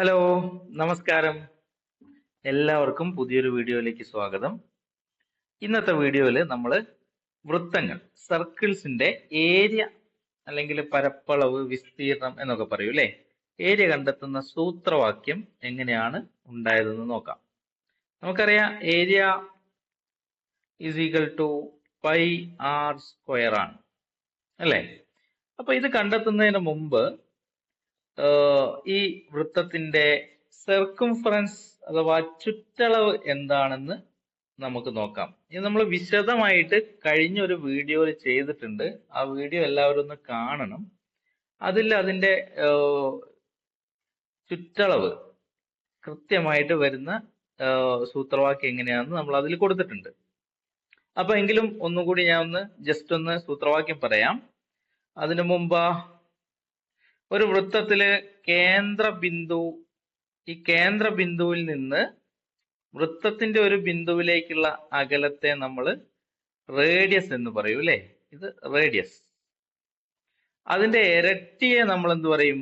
Hello നമസ്കാരം. എല്ലാവർക്കും പുതിയൊരു വീഡിയോയിലേക്ക് സ്വാഗതം. ഇന്നത്തെ വീഡിയോയിൽ നമ്മൾ വൃത്തങ്ങൾ സർക്കിൾസിന്റെ ഏരിയ അല്ലെങ്കിൽ പരപ്പളവ് വിസ്തീർണം എന്നൊക്കെ പറയൂ അല്ലേ? ഏരിയ കണ്ടെത്തുന്ന സൂത്രവാക്യം എങ്ങനെയാണ് ഉണ്ടായതെന്ന് നോക്കാം. നമുക്കറിയാം area is equal to pi R square ആണ്. അല്ലേ? അപ്പൊ ഇത് കണ്ടെത്തുന്നതിന് മുമ്പ് ഈ വൃത്തത്തിന്റെ സർക്കംഫറൻസ് അഥവാ ചുറ്റളവ് എന്താണെന്ന് നമുക്ക് നോക്കാം. ഇത് നമ്മൾ വിശദമായിട്ട് കഴിഞ്ഞ ഒരു വീഡിയോയിൽ ചെയ്തിട്ടുണ്ട്. ആ വീഡിയോ എല്ലാവരും ഒന്ന് കാണണം. അതിൽ അതിന്റെ ചുറ്റളവ് കൃത്യമായിട്ട് വരുന്ന സൂത്രവാക്യം എങ്ങനെയാണെന്ന് നമ്മൾ അതിൽ കൊടുത്തിട്ടുണ്ട്. അപ്പൊ എങ്കിലും ഒന്നുകൂടി ഞാൻ ഒന്ന് ജസ്റ്റ് ഒന്ന് സൂത്രവാക്യം പറയാം. അതിനു മുമ്പ് ഒരു വൃത്തത്തിലെ കേന്ദ്ര ബിന്ദു ഈ കേന്ദ്ര ബിന്ദുവിൽ നിന്ന് വൃത്തത്തിന്റെ ഒരു ബിന്ദുവിലേക്കുള്ള അകലത്തെ നമ്മൾ റേഡിയസ് എന്ന് പറയും അല്ലേ? ഇത് റേഡിയസ് അതിന്റെ ഇരട്ടിയെ നമ്മൾ എന്ത് പറയും?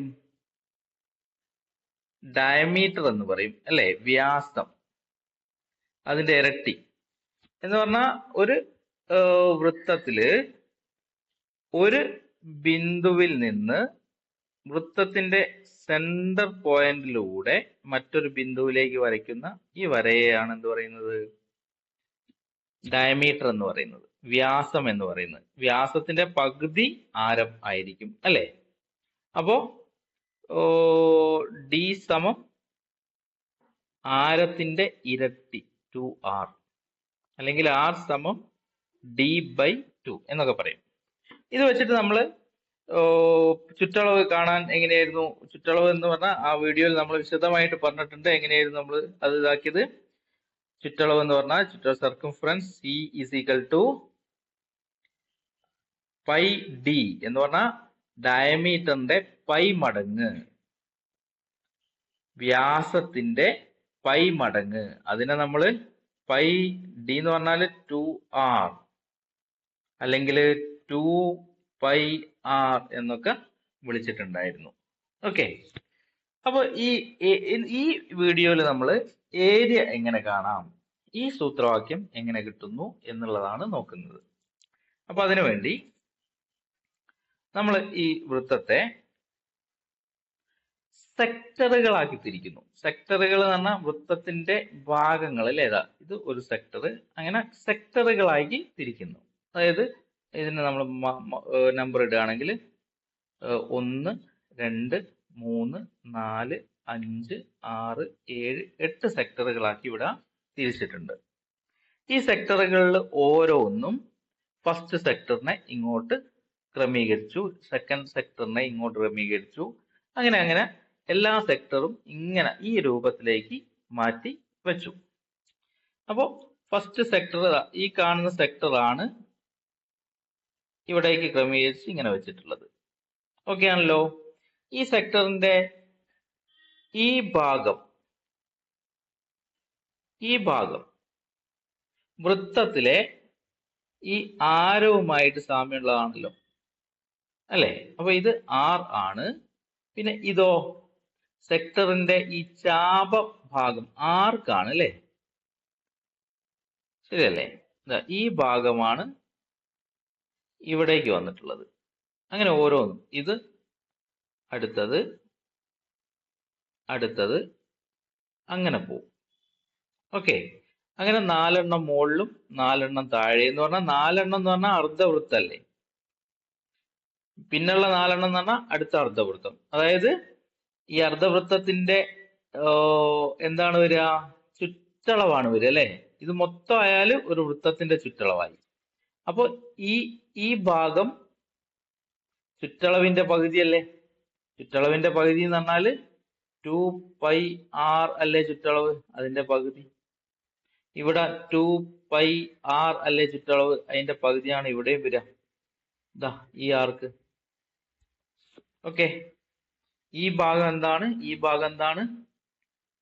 ഡയമീറ്റർ എന്ന് പറയും അല്ലെ? വ്യാസം. അതിന്റെ ഇരട്ടി. എന്ന് പറഞ്ഞാൽ ഒരു വൃത്തത്തിൽ ഒരു ബിന്ദുവിൽ നിന്ന് വൃത്തത്തിന്റെ സെന്റർ പോയിന്റിലൂടെ മറ്റൊരു ബിന്ദുവിലേക്ക് വരയ്ക്കുന്ന ഈ വരയെയാണ് എന്ത് പറയുന്നത്? ഡയമീറ്റർ എന്ന് പറയുന്നത്. വ്യാസം എന്ന് പറയുന്നത്. വ്യാസത്തിന്റെ പകുതി ആരം ആയിരിക്കും അല്ലെ? അപ്പോ ഡി സമം ആരത്തിന്റെ ഇരട്ടി ടു ആർ അല്ലെങ്കിൽ ആർ സമം ഡി ബൈ ടു എന്നൊക്കെ പറയും. ഇത് വെച്ചിട്ട് നമ്മൾ ചുറ്റളവ് കാണാൻ എങ്ങനെയായിരുന്നു? ചുറ്റളവ് എന്ന് പറഞ്ഞാൽ ആ വീഡിയോയിൽ നമ്മൾ വിശദമായിട്ട് പറഞ്ഞിട്ടുണ്ട് എങ്ങനെയായിരുന്നു നമ്മൾ അത് ഇതാക്കിയത്. ചുറ്റളവ് എന്ന് പറഞ്ഞാൽ ചുറ്റ circumference C is equal to pi D എന്ന് പറഞ്ഞാൽ ഡയമീറ്ററിന്റെ പൈ മടങ്ങ്. വ്യാസത്തിന്റെ പൈ മടങ്ങ്. അതിനെ നമ്മൾ പൈ ഡി എന്ന് പറഞ്ഞാൽ ടു ആർ അല്ലെങ്കിൽ ടു പൈ ആർ എന്നൊക്കെ വിളിച്ചിട്ടുണ്ടായിരുന്നു. ഓക്കെ. അപ്പൊ ഈ ഈ- വീഡിയോയിൽ നമ്മൾ ഏരിയ എങ്ങനെ കാണാം ഈ സൂത്രവാക്യം എങ്ങനെ കിട്ടുന്നു എന്നുള്ളതാണ് നോക്കുന്നത്. അപ്പൊ അതിനുവേണ്ടി നമ്മൾ ഈ വൃത്തത്തെ സെക്ടറുകളാക്കി തിരിക്കുന്നു. സെക്ടറുകൾ എന്ന് പറഞ്ഞാൽ വൃത്തത്തിന്റെ ഭാഗങ്ങൾ അല്ലേ ഇത് ഒരു സെക്ടർ അങ്ങനെ സെക്ടറുകളാക്കി തിരിക്കുന്നു. അതായത് ഇതിന് നമ്മൾ നമ്പർ ഇടുകയാണെങ്കിൽ ഒന്ന് രണ്ട് മൂന്ന് നാല് അഞ്ച് ആറ് ഏഴ് എട്ട് സെക്ടറുകളാക്കി ഇവിടെ തിരിച്ചിട്ടുണ്ട്. ഈ സെക്ടറുകളിൽ ഓരോന്നും ഫസ്റ്റ് സെക്ടറിനെ ഇങ്ങോട്ട് ക്രമീകരിച്ചു സെക്കൻഡ് സെക്ടറിനെ ഇങ്ങോട്ട് ക്രമീകരിച്ചു. അങ്ങനെ അങ്ങനെ എല്ലാ സെക്ടറും ഇങ്ങനെ ഈ രൂപത്തിലേക്ക് മാറ്റി വെച്ചു. അപ്പോ ഫസ്റ്റ് സെക്ടർ ഈ കാണുന്ന സെക്ടറാണ് ഇവിടേക്ക് ക്രമീകരിച്ച് ഇങ്ങനെ വെച്ചിട്ടുള്ളത്. ഓക്കെ ആണല്ലോ? ഈ സെക്ടറിന്റെ ഈ ഭാഗം ഈ ഭാഗം വൃത്തത്തിലെ ഈ ആരവുമായിട്ട് സാമ്യമുള്ളതാണല്ലോ. അല്ലേ? അപ്പൊ ഇത് ആർ ആണ്. പിന്നെ ഇതോ? സെക്ടറിന്റെ ഈ ചാപ ഭാഗം ആർക്കാണ് അല്ലേ? ശരിയല്ലേ? ഈ ഭാഗമാണ് ഇവിടേക്ക് വന്നിട്ടുള്ളത്. അങ്ങനെ ഓരോന്നും. ഇത് അടുത്തത് അടുത്തത് അങ്ങനെ പോവും. ഓക്കെ. അങ്ങനെ നാലെണ്ണം മുകളിലും നാലെണ്ണം താഴെ എന്ന് പറഞ്ഞാൽ നാലെണ്ണം എന്ന് പറഞ്ഞാൽ അർദ്ധവൃത്തല്ലേ? പിന്നുള്ള നാലെണ്ണം എന്ന് പറഞ്ഞാൽ അടുത്ത അർദ്ധവൃത്തം. അതായത് ഈ അർദ്ധവൃത്തത്തിന്റെ എന്താണ് വരിക? ചുറ്റളവാണ് വരിക അല്ലെ? ഇത് മൊത്തം ആയാലും ഒരു വൃത്തത്തിന്റെ ചുറ്റളവായി. അപ്പൊ ഈ ഈ ഭാഗം ചുറ്റളവിന്റെ പകുതിയല്ലേ? ചുറ്റളവിന്റെ പകുതി എന്ന് പറഞ്ഞാൽ ടു പൈ ആർ അല്ലേ ചുറ്റളവ് അതിന്റെ പകുതി? ഇവിടെ ടു പൈ ആർ അല്ലേ ചുറ്റളവ് അതിന്റെ പകുതിയാണ് ഇവിടെയും വരിക. ഇതാ ഈ ആർക്ക് ഓക്കെ ഈ ഭാഗം എന്താണ്? ഈ ഭാഗം എന്താണ്?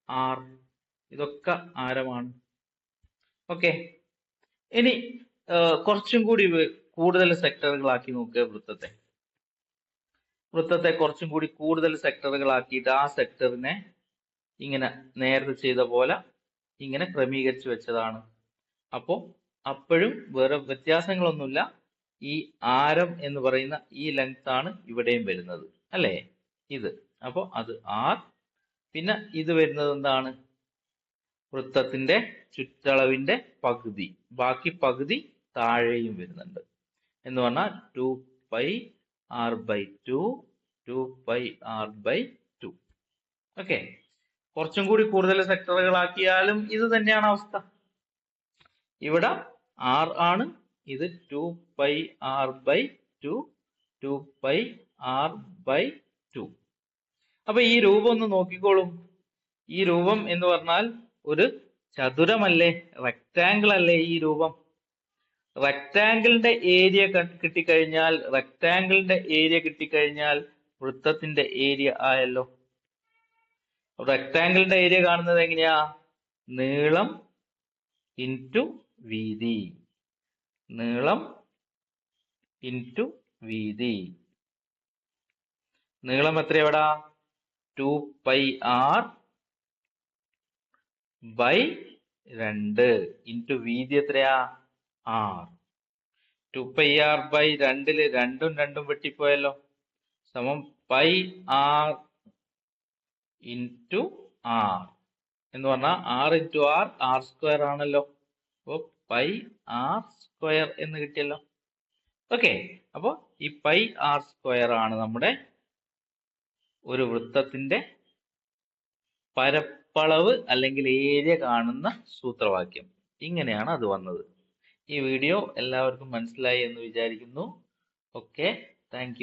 ആർ ഇതൊക്കെ ആരമാണ്? ഓക്കെ ഇനി കുറച്ചും കൂടി കൂടുതൽ സെക്ടറുകളാക്കി നോക്കുക വൃത്തത്തെ. വൃത്തത്തെ കുറച്ചും കൂടി കൂടുതൽ സെക്ടറുകളാക്കിയിട്ട് ആ സെക്ടറിനെ ഇങ്ങനെ നേരത്തെ ചെയ്ത പോലെ ഇങ്ങനെ ക്രമീകരിച്ച് വെച്ചതാണ്. അപ്പോൾ അപ്പോഴും വേറെ വ്യത്യാസങ്ങളൊന്നുമില്ല. ഈ ആരം എന്ന് പറയുന്ന ഈ ലെങ്ത് ആണ് ഇവിടെയും വരുന്നത്. അല്ലേ? ഇത്. അപ്പോൾ അത് ആർ പിന്നെ ഇത് വരുന്നത് എന്താണ്? വൃത്തത്തിന്റെ ചുറ്റളവിന്റെ പകുതി. ബാക്കി പകുതി താഴെയും വരുന്നുണ്ട്. എന്ന് പറഞ്ഞാൽ two pi R by two two pi R by two okay കുറച്ചും കൂടി കൂടുതൽ സെക്ടറുകളാക്കിയാലും ഇത് തന്നെയാണ് അവസ്ഥ. ഇവിടെ ആർ ആണ്. ഇത് two pi R by two two pi R by two അപ്പൊ ഈ രൂപം ഒന്ന് നോക്കിക്കോളും. ഈ രൂപം എന്ന് പറഞ്ഞാൽ ഒരു ചതുരമല്ലേ റെക്റ്റാങ്കിൾ അല്ലേ ഈ രൂപം? റെക്റ്റാങ്കിളിന്റെ ഏരിയ കിട്ടിക്കഴിഞ്ഞാൽ റെക്റ്റാങ്കിളിന്റെ ഏരിയ കിട്ടിക്കഴിഞ്ഞാൽ വൃത്തത്തിന്റെ ഏരിയ ആയല്ലോ. റെക്റ്റാങ്കിളിന്റെ ഏരിയ കാണുന്നത് എങ്ങനെയാ? നീളം ഇന്റു വീതി. നീളം ഇന്റു വീതി. നീളം എത്ര എവിടാ ടു പൈ ആർ ബൈ രണ്ട്. ഇന്റു വീതി എത്രയാ? R. Two pi R by രണ്ടിൽ രണ്ടും രണ്ടും വെട്ടിപ്പോയല്ലോ. സമം പൈ ആർ ഇന്റു ആർ. എന്ന് പറഞ്ഞാൽ R into R R square ആണല്ലോ. അപ്പോൾ പൈ ആർ സ്ക്വയർ എന്ന് കിട്ടിയല്ലോ. ഓക്കെ അപ്പോൾ ഈ പൈ ആർ സ്ക്വയർ ആണ് നമ്മുടെ ഒരു വൃത്തത്തിന്റെ പരപ്പളവ് അല്ലെങ്കിൽ ഏരിയ കാണുന്ന സൂത്രവാക്യം. ഇങ്ങനെയാണ് അത് വന്നത്. ഈ വീഡിയോ എല്ലാവർക്കും മനസ്സിലായി എന്ന് വിചാരിക്കുന്നു. Okay thank